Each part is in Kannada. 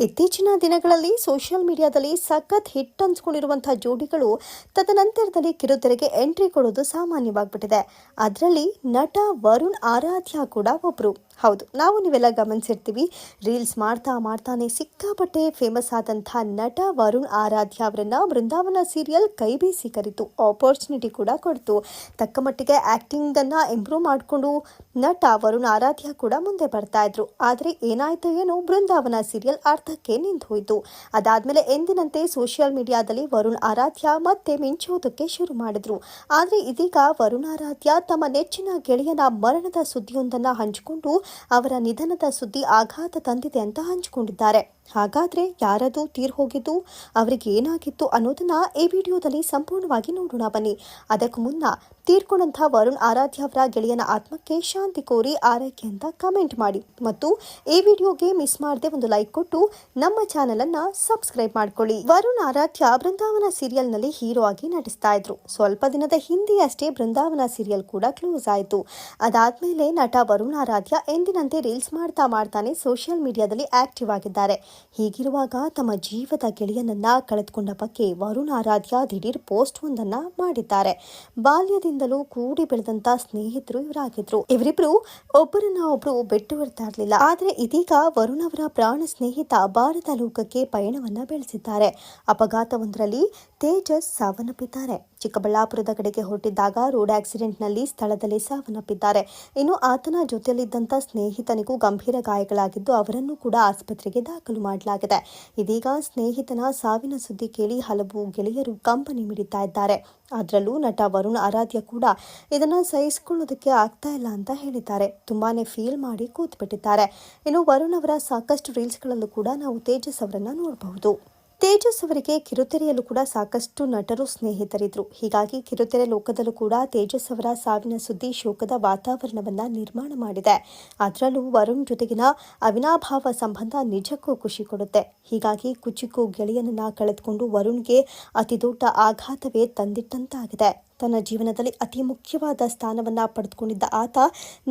ಇತ್ತೀಚಿನ ದಿನಗಳಲ್ಲಿ ಸೋಷಿಯಲ್ ಮೀಡಿಯಾದಲ್ಲಿ ಸಖತ್ ಹಿಟ್ ಅನ್ಸ್ಕೊಂಡಿರುವಂತಹ ಜೋಡಿಗಳು ತದನಂತರದಲ್ಲಿ ಕಿರುತೆರೆಗೆ ಎಂಟ್ರಿ ಕೊಡೋದು ಸಾಮಾನ್ಯವಾಗ್ಬಿಟ್ಟಿದೆ. ಅದರಲ್ಲಿ ನಟ ವರುಣ್ ಆರಾಧ್ಯ ಕೂಡ ಒಬ್ರು. ಹೌದು, ನಾವು ನೀವೆಲ್ಲ ಗಮನಿಸಿರ್ತೀವಿ. ರೀಲ್ಸ್ ಮಾಡ್ತಾ ಮಾಡ್ತಾನೆ ಸಿಕ್ಕಾಪಟ್ಟೆ ಫೇಮಸ್ ಆದಂಥ ನಟ ವರುಣ್ ಆರಾಧ್ಯ ಅವರನ್ನು ಬೃಂದಾವನ ಸೀರಿಯಲ್ ಕೈ ಬೀಸಿ ಕರಿತು ಆಪರ್ಚುನಿಟಿ ಕೂಡ ಕೊಡ್ತು. ತಕ್ಕ ಮಟ್ಟಿಗೆ ಆ್ಯಕ್ಟಿಂಗನ್ನು ಇಂಪ್ರೂವ್ ಮಾಡಿಕೊಂಡು ನಟ ವರುಣ್ ಆರಾಧ್ಯ ಕೂಡ ಮುಂದೆ ಬರ್ತಾ ಇದ್ರು. ಆದರೆ ಏನಾಯಿತು ಏನೋ ಬೃಂದಾವನ ಸೀರಿಯಲ್ ಅರ್ಧಕ್ಕೆ ನಿಂತು ಹೋಯಿತು. ಅದಾದಮೇಲೆ ಎಂದಿನಂತೆ ಸೋಷಿಯಲ್ ಮೀಡಿಯಾದಲ್ಲಿ ವರುಣ್ ಆರಾಧ್ಯ ಮತ್ತೆ ಮಿಂಚೋದಕ್ಕೆ ಶುರು ಮಾಡಿದ್ರು. ಆದರೆ ಇದೀಗ ವರುಣ್ ಆರಾಧ್ಯ ತಮ್ಮ ನೆಚ್ಚಿನ ಗೆಳೆಯನ ಮರಣದ ಸುದ್ದಿಯೊಂದನ್ನು ಹಂಚಿಕೊಂಡು ಅವರ ನಿಧನದ ಸುದ್ದಿ ಆಘಾತ ತಂದಿದೆ ಅಂತ ಹಂಚಿಕೊಂಡಿದ್ದಾರೆ. ಹಾಗಾದ್ರೆ ಯಾರದು ತೀರ್ ಹೋಗಿದ್ದು, ಅವರಿಗೆ ಏನಾಗಿತ್ತು ಅನ್ನೋದನ್ನ ಈ ವಿಡಿಯೋದಲ್ಲಿ ಸಂಪೂರ್ಣವಾಗಿ ನೋಡೋಣ ಬನ್ನಿ. ಅದಕ್ಕೂ ಮುನ್ನ ತೀರ್ಕೊಂಡಂಥ ವರುಣ್ ಆರಾಧ್ಯ ಅವರ ಗೆಳೆಯನ ಆತ್ಮಕ್ಕೆ ಶಾಂತಿ ಕೋರಿ ಆರೈಕೆ ಅಂತ ಕಮೆಂಟ್ ಮಾಡಿ. ಮತ್ತು ಈ ವಿಡಿಯೋಗೆ ಮಿಸ್ ಮಾಡದೆ ಒಂದು ಲೈಕ್ ಕೊಟ್ಟು ನಮ್ಮ ಚಾನೆಲ್ ಅನ್ನ ಸಬ್ಸ್ಕ್ರೈಬ್ ಮಾಡ್ಕೊಳ್ಳಿ. ವರುಣ್ ಆರಾಧ್ಯ ಬೃಂದಾವನ ಸೀರಿಯಲ್ನಲ್ಲಿ ಹೀರೋ ಆಗಿ ನಟಿಸ್ತಾ ಇದ್ರು. ಸ್ವಲ್ಪ ದಿನದ ಹಿಂದೆಯಷ್ಟೇ ಬೃಂದಾವನ ಸೀರಿಯಲ್ ಕೂಡ ಕ್ಲೋಸ್ ಆಯಿತು. ಅದಾದ್ಮೇಲೆ ನಟ ವರುಣ್ ಆರಾಧ್ಯ ಎಂದಿನಂತೆ ರೀಲ್ಸ್ ಮಾಡ್ತಾ ಮಾಡ್ತಾನೆ ಸೋಷಿಯಲ್ ಮೀಡಿಯಾದಲ್ಲಿ ಆಕ್ಟಿವ್ ಆಗಿದ್ದಾರೆ. ಹೀಗಿರುವಾಗ ತಮ್ಮ ಜೀವದ ಗೆಳೆಯನನ್ನ ಕಳೆದುಕೊಂಡ ಬಗ್ಗೆ ವರುಣ್ ಆರಾಧ್ಯ ದಿಢೀರ್ ಪೋಸ್ಟ್ ಒಂದನ್ನ ಮಾಡಿದ್ದಾರೆ. ಬಾಲ್ಯದಿಂದಲೂ ಕೂಡಿ ಬೆಳೆದಂತ ಸ್ನೇಹಿತರು ಇವರಾಗಿದ್ರು. ಇವರಿಬ್ರು ಒಬ್ಬರನ್ನ ಒಬ್ರು ಬಿಟ್ಟು ಬರ್ತಾ ಇರಲಿಲ್ಲ. ಆದ್ರೆ ಇದೀಗ ವರುಣ್ ಅವರ ಪ್ರಾಣ ಸ್ನೇಹಿತ ಭಾರತ ಲೋಕಕ್ಕೆ ಪಯಣವನ್ನ ಬೆಳೆಸಿದ್ದಾರೆ. ಅಪಘಾತವೊಂದರಲ್ಲಿ ತೇಜಸ್ ಸಾವನ್ನಪ್ಪಿದ್ದಾರೆ. ಚಿಕ್ಕಬಳ್ಳಾಪುರದ ಕಡೆಗೆ ಹೊರಟಿದ್ದಾಗ ರೋಡ್ ಆಕ್ಸಿಡೆಂಟ್ನಲ್ಲಿ ಸ್ಥಳದಲ್ಲಿ ಸಾವನ್ನಪ್ಪಿದ್ದಾರೆ. ಇನ್ನು ಆತನ ಜೊತೆಯಲ್ಲಿದ್ದಂಥ ಸ್ನೇಹಿತನಿಗೂ ಗಂಭೀರ ಗಾಯಗಳಾಗಿದ್ದು ಅವರನ್ನು ಕೂಡ ಆಸ್ಪತ್ರೆಗೆ ದಾಖಲು ಮಾಡಲಾಗಿದೆ. ಇದೀಗ ಸ್ನೇಹಿತನ ಸಾವಿನ ಸುದ್ದಿ ಕೇಳಿ ಹಲವು ಗೆಳೆಯರು ಕಂಪನಿ ಮಿಡಿತಾ ಇದ್ದಾರೆ. ಅದರಲ್ಲೂ ನಟ ವರುಣ್ ಆರಾಧ್ಯ ಕೂಡ ಇದನ್ನು ಸಹಿಸಿಕೊಳ್ಳೋದಕ್ಕೆ ಆಗ್ತಾ ಇಲ್ಲ ಅಂತ ಹೇಳಿದ್ದಾರೆ. ತುಂಬಾನೇ ಫೀಲ್ ಮಾಡಿ ಕೂತ್ಬಿಟ್ಟಿದ್ದಾರೆ. ಇನ್ನು ವರುಣ್ ಅವರ ಸಾಕಷ್ಟು ರೀಲ್ಸ್ಗಳಲ್ಲೂ ಕೂಡ ನಾವು ತೇಜಸ್ ಅವರನ್ನು ನೋಡಬಹುದು. ತೇಜಸ್ ಅವರಿಗೆ ಕಿರುತೆರೆಯಲ್ಲೂ ಕೂಡ ಸಾಕಷ್ಟು ನಟರು ಸ್ನೇಹಿತರಿದ್ರು. ಹೀಗಾಗಿ ಕಿರುತೆರೆ ಲೋಕದಲ್ಲೂ ಕೂಡ ತೇಜಸ್ ಅವರ ಸಾವಿನ ಸುದ್ದಿ ಶೋಕದ ವಾತಾವರಣವನ್ನ ನಿರ್ಮಾಣ ಮಾಡಿದೆ. ಅದರಲ್ಲೂ ವರುಣ್ ಜೊತೆಗಿನ ಅವಿನಾಭಾವ ಸಂಬಂಧ ನಿಜಕ್ಕೂ ಖುಷಿ ಕೊಡುತ್ತೆ. ಹೀಗಾಗಿ ಕುಚಿಕು ಗೆಳೆಯನನ್ನ ಕಳೆದುಕೊಂಡು ವರುಣ್ಗೆ ಅತಿ ದೊಡ್ಡ ಆಘಾತವೇ ತಂದಿಟ್ಟಂತಾಗಿದೆ. ತನ್ನ ಜೀವನದಲ್ಲಿ ಅತಿ ಮುಖ್ಯವಾದ ಸ್ಥಾನವನ್ನ ಪಡೆದುಕೊಂಡಿದ್ದ ಆತ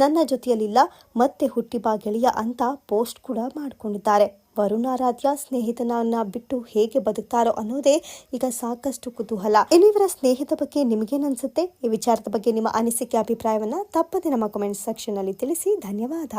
ನನ್ನ ಜೊತೆಯಲ್ಲಿಲ್ಲ, ಮತ್ತೆ ಹುಟ್ಟಿಬಾ ಗೆಳೆಯ ಅಂತ ಪೋಸ್ಟ್ ಕೂಡ ಮಾಡಿಕೊಂಡಿದ್ದಾರೆ. ವರುಣಾರಾಧ್ಯ ಸ್ನೇಹಿತನನ್ನ ಬಿಟ್ಟು ಹೇಗೆ ಬದುಕ್ತಾರೋ ಅನ್ನೋದೇ ಈಗ ಸಾಕಷ್ಟು ಕುತೂಹಲ. ಇನ್ನು ಇವರ ಸ್ನೇಹಿತ ಬಗ್ಗೆ ನಿಮಗೇನನ್ಸುತ್ತೆ? ಈ ವಿಚಾರದ ಬಗ್ಗೆ ನಿಮ್ಮ ಅನಿಸಿಕೆ, ಅಭಿಪ್ರಾಯವನ್ನ ತಪ್ಪದೆ ನಮ್ಮ ಕಮೆಂಟ್ ಸೆಕ್ಷನ್ ಅಲ್ಲಿ ತಿಳಿಸಿ. ಧನ್ಯವಾದ.